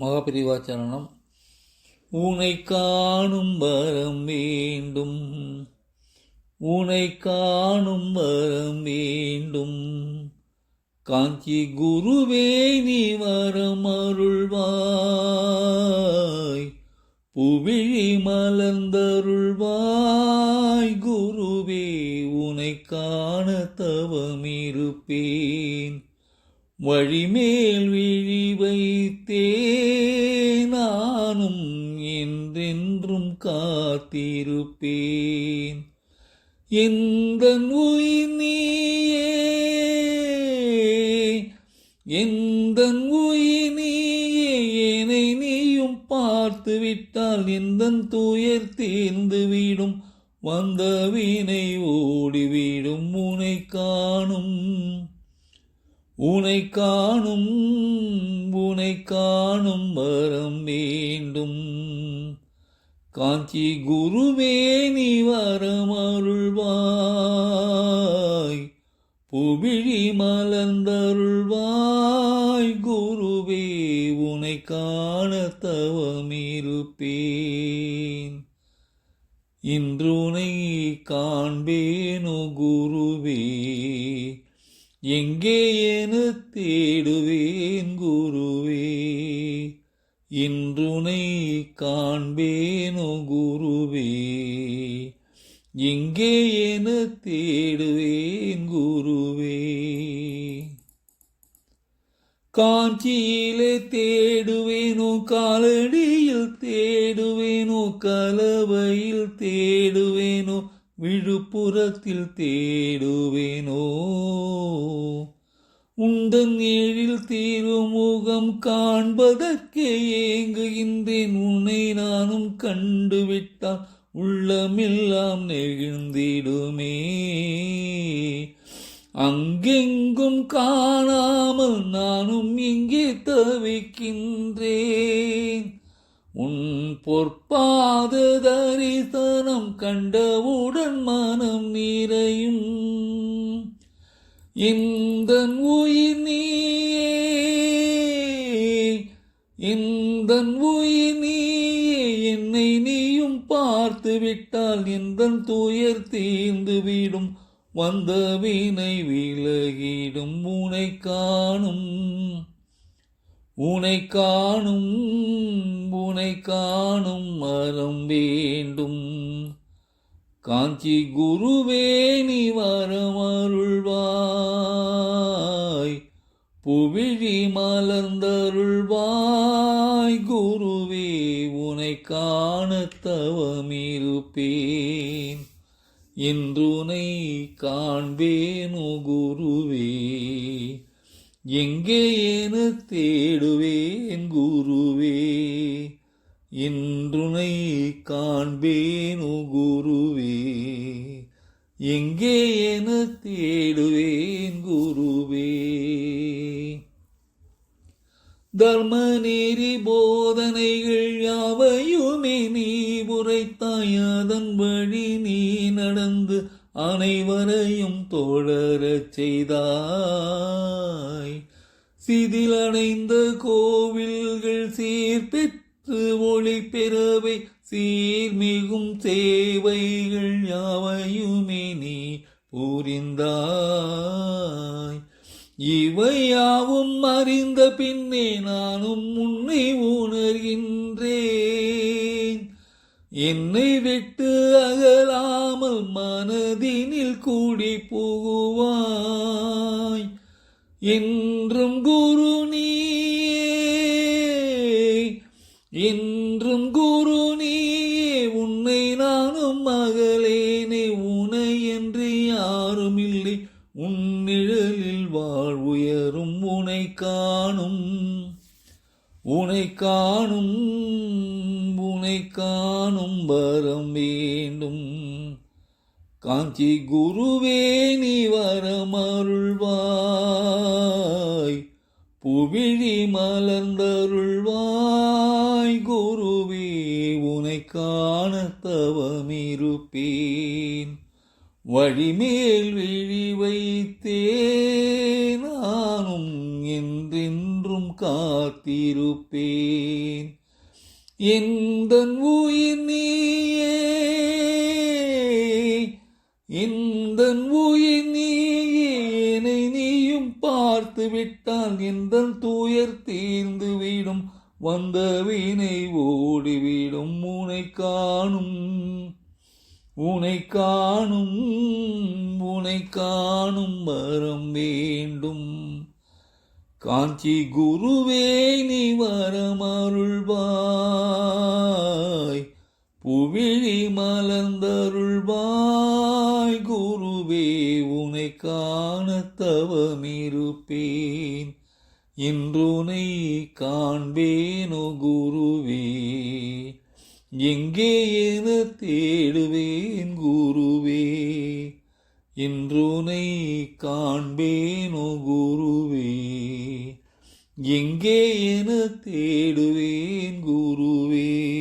மகாபிரிவாச்சரணம். உனை காணும் வரம் வேண்டும். உனை காணும் வரம் வேண்டும். காஞ்சி குருவே நீ வரம் அருள்வாய். புவிழி மலர்ந்தருள்வாய். குருவே உனை காண தவமிருப்பே வழிமேல் விழி வைத்தே நானும் என்றென்றும் காத்திருப்பேன். எந்த உயிர் நீயே? எந்த உயிர் நீயே? என்னை நீயும் பார்த்து விட்டால் எந்த துயர் தீர்ந்துவிடும் வந்த வீணை ஓடிவிடும் முனை காணும் உனை காணும் உனை காணும் வரம் வேண்டும். காஞ்சி குருவே நீ வரம் அருள்வாய். புவிழி மலர்ந்தருள்வாய். குருவே உனை காண தவமிருப்பேன். இன்று உனை காண்பேனோ குருவே எங்கே என தேடுவேன் குருவே? இன்றுனை காண்பேனோ குருவே? எங்கே என தேடுவேன் குருவே? காஞ்சியிலே தேடுவேனோ காலடியில் தேடுவேனோ கலவையில் தேடுவேனோ விழுப்புரத்தில் தேடுவேனோ உந்தன் ஏழில் தீருமுகம் காண்பதற்கே ஏங்குகின்றேன். உன்னை நானும் கண்டுவிட்டால் உள்ளமெல்லாம் நெகிழ்ந்திடுமே. அங்கெங்கும் காணாமல் நானும் இங்கே தவிக்கின்றேன். உன் பொற்பாத தரிசனம் கண்டவுடன் மனம் நிறையும். இந்த உயிர் நீயே இந்த உயிர் நீயே என்னை நீயும் பார்த்து விட்டால் இந்த துயர் தீர்ந்து விடும். வந்த வீணை விலகிடும் உனை காணும் உனை காணும் உனை காணும் மரம் வேண்டும். காஞ்சி குருவே நீ வரமருள்வாய் புவிழி மலர்ந்தருள்வாய். குருவே உனை காணத்தவமிருப்பேன். இன்றுனை காண்பேனோ குருவே. எங்கே என தேடுவேன் குருவே. இன்றுனை காண்பேனு குருவே. எங்கே என தேடுவேன் குருவே. தர்ம நெறி போதனைகள் யாவையுமே நீ உரைத்தாய் அதன் வழி நீ நடந்து அனைவரையும் தோழரச் செய்தாய். சிதிலடைந்த கோவில்கள் சீர்பெற்ற திருவொளி பெறவை சீர்மிகும் சேவைகள் யாவையுமே நீ புரிந்தாய். இவையாவும் அறிந்த பின்னே நானும் உன்னை உணர்கின்றேன். என்னை விட்டு அகலாமல் மனதினில் கூடி புகுவாய். என்றும் குரு நீ என்று யாரும் இல்லை உன்னிழலில் வாழ்வுயரும் உனை காணும். உனை காணும் உனை காணும் வரம் வேண்டும். காஞ்சி குருவே நீ வரம் அருள்வாய் புவிழி மலர்ந்தருள்வாய். குருவே உனை காண தவமிருப்பேன். வழிமேல் விழி வைத்தே நானும் என்றென்றும் காத்திருப்பேன். எந்த உயிர் நீயே? எந்தன் உயிர் நீயேனை நீயும் பார்த்து விட்டால் எந்த தூயர் தீர்ந்து விடும்? வந்த வினை ஓடிவிடும். முனை காணும் உனை காணும் உனை காணும் வரம் வேண்டும். காஞ்சி குருவே நீ வரமருள்வாய் புவிழி மலர்ந்தருள்வாய். குருவே உனை காண தவமிருப்பேன் இன்றுனை காண்பேனோ குருவே. எங்கே என தேடுவேன் குருவே? இன்றுனை காண்பேனோ குருவே. எங்கே என தேடுவேன் குருவே?